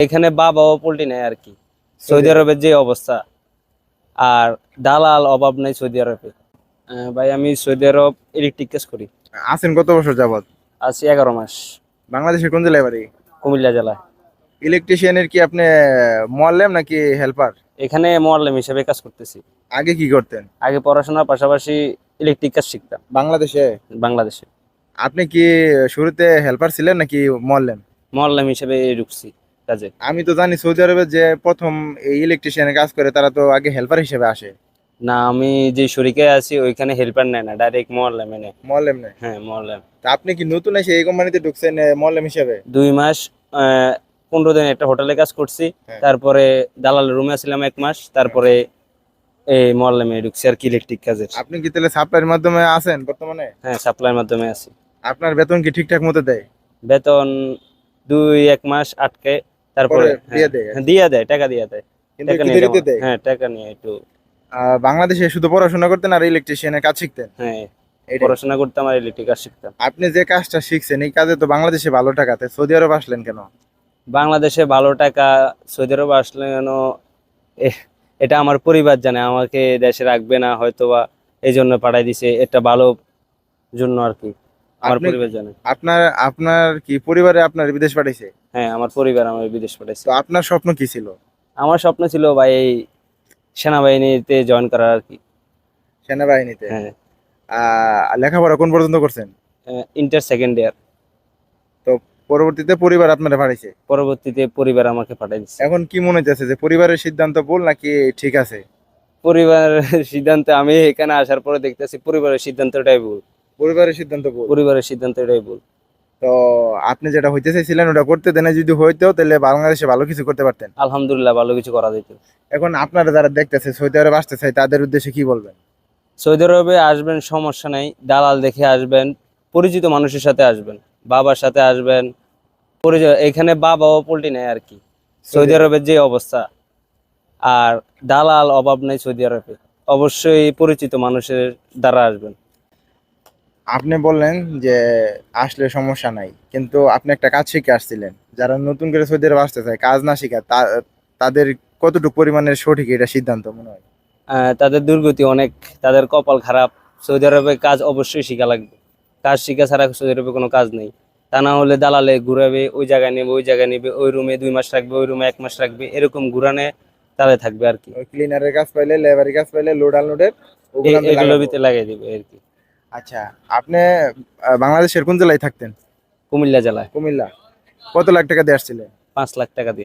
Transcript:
এখানে বাবাও পোল্ট্রি নেয় আর কি। সৌদি আরবের যে অবস্থা। আর দালাল অভাব নাই সৌদি আরবে। ভাই আমি সৌদি আরব ইলেকট্রিক কাজ করি। আছেন কত বছর যাবত আছি এগারো মাস। বাংলাদেশের কোন জেলায় বাড়ি? কুমিল্লা জেলায় ইলেকট্রিশিয়ানের কি আপনি মোয়াল্লেম নাকি হেল্পার? এখানে মোয়াল্লেম হিসেবে কাজ করতেছি। আগে কি করতেন? আগে পড়াশোনার পাশাপাশি ইলেকট্রিক কাজ শিখতাম। বাংলাদেশে? বাংলাদেশে। আপনি কি শুরুতে হেল্পার ছিলেন নাকি মোয়াল্লেম? মোয়াল্লেম হিসেবে ঢুকছি কাজে? আমি তো জানি সৌদি আরবে যে প্রথম এই ইলেকট্রিশিয়ানের কাজ করে তারা তো আগে হেল্পার হিসেবে আসে। না আমি যে শরিকে আছি ওইখানে হেল্পার নেয় না ডাইরেক্ট মোয়াল্লেমে নেয়। মোয়াল্লেম নেই হ্যাঁ মোয়াল্লেম। তা আপনি কি নতুন এসে এই কোম্পানিতে ঢুকছেন মোয়াল্লেম হিসেবে? দুই মাস পনেরো দিন একটা হোটেলে কাজ করছি। হ্যাঁ। তারপরে দালালের রুমে ছিলাম এক মাস তারপরে এই মোয়াল্লেমে ঢুকছি আর কি ইলেকট্রিক কাজের। আপনি কি তাহলে সাপ্লাইয়ের মাধ্যমে আছেন বর্তমানে? হ্যাঁ সাপ্লাইয়ের মাধ্যমে আছি। আপনার বেতন কি ঠিকঠাক মতো দেয়? বেতন দুই এক মাস আটকে তারপরে দিয়ে হ্যাঁ, দেয়? হ্যাঁ, দিয়ে দেয় টাকা দিয়ে দেয়। হ্যাঁ টাকা নিয়ে একটু বাংলাদেশে শুধু পড়াশোনা করতেন আর ইলেকট্রিশিয়ানের কাজ শিখতেন? হ্যাঁ পড়াশোনা করতাম আর ইলেকট্রিক কাজ শিখতাম। আপনি যে কাজটা শিখছেন এই কাজে তো বাংলাদেশে ভালো টাকাতে সৌদি আরব আসলেন কেন? বাংলাদেশে ভালো টাকা সৌদি আরব আসলে কেন? এটা আমার পরিবার জানে আমাকে দেশে রাখবে না হয়তো বা এই জন্য পাঠাই দিছে এটা ভালো জন্য আর কি। আমার পরিবার জানে। আপনার আপনার কি পরিবারে আপনার বিদেশ পাঠাইছে? হ্যাঁ আমার পরিবার আমার বিদেশ পাঠাইছে। তো আপনার স্বপ্ন কি ছিল? আমার স্বপ্ন ছিল ভাই এই সেনাবাহিনীতে জয়েন করার আর কি। সেনাবাহিনীতে? হ্যাঁ। লেখাপড়া কোন পর্যন্ত করছেন? ইন্টার সেকেন্ড ইয়ার তো পরবর্তীতে পরিবার আপনারা পাঠাইছে? পরবর্তীতে পরিবার আমাকে পাঠাই দিচ্ছে এখন কি মনে হচ্ছে যে পরিবারের সিদ্ধান্ত ভুল নাকি ঠিক আছে? পরিবারের সিদ্ধান্তে আমি এখানে আসার পরে দেখতেছি পরিবারের সিদ্ধান্তটাই ভুল। পরিবারের সিদ্ধান্ত ভুল পরিবারের সিদ্ধান্তটাই ভুল তো আপনি যেটা হইতে চাইছিলেন ওটা করতে দেনে যদি হইতো তাহলে বাংলাদেশে ভালো কিছু করতে পারতেন। আলহামদুলিল্লাহ ভালো কিছু করা যেত। এখন আপনারা যারা দেখতেছে সৌদি আরব আসতে চাই তাদের উদ্দেশ্যে কি বলবেন? সৌদি আরবে আসবেন সমস্যা নাই। দালাল দেখে আসবেন পরিচিত মানুষের সাথে আসবেন বাবার সাথে আসবেন পরিচয় এখানে বাবাও পোল্ট্রি নেয় আর কি। সৌদি আরবের যে অবস্থা আর দালাল অভাব নেই সৌদি আরবে। অবশ্যই পরিচিত মানুষের দ্বারা আসবেন। আপনি বললেন যে আসলে সমস্যা নাই কিন্তু আপনি একটা কাজ শিখে আসছিলেন। যারা নতুন করে সৌদি আরব আসতে চায় কাজ না শিখা তাদের কতটুকু পরিমাণের সঠিক এটা সিদ্ধান্ত মনে হয়? তাদের দুর্গতি অনেক তাদের কপাল খারাপ সৌদি আরবে কাজ অবশ্যই শিখা লাগবে। কাজ শিখা ছাড়া সৌদি আরবে কোনো কাজ নেই। তা না হলে দালালে ঘুরাবে ওই জায়গায় নেবে ওই জায়গায় নেবে ওই রুমে দুই মাস রাখবে ওই রুমে এক মাস রাখবে এরকম ঘুরানে তালে থাকবে আর কি। ক্লিনারের কাজ পাইলে লেবারি কাজ পাইলে লোড আনলোডের এ- এগুলো ভিতরে লাগিয়ে দিবে আর কি। আচ্ছা আপনি বাংলাদেশের কোন জেলায় থাকতেন? কুমিল্লা জেলায়। কুমিল্লা। কত লাখ টাকা দিয়ে আসছিলেন? পাঁচ লাখ টাকা দিয়ে।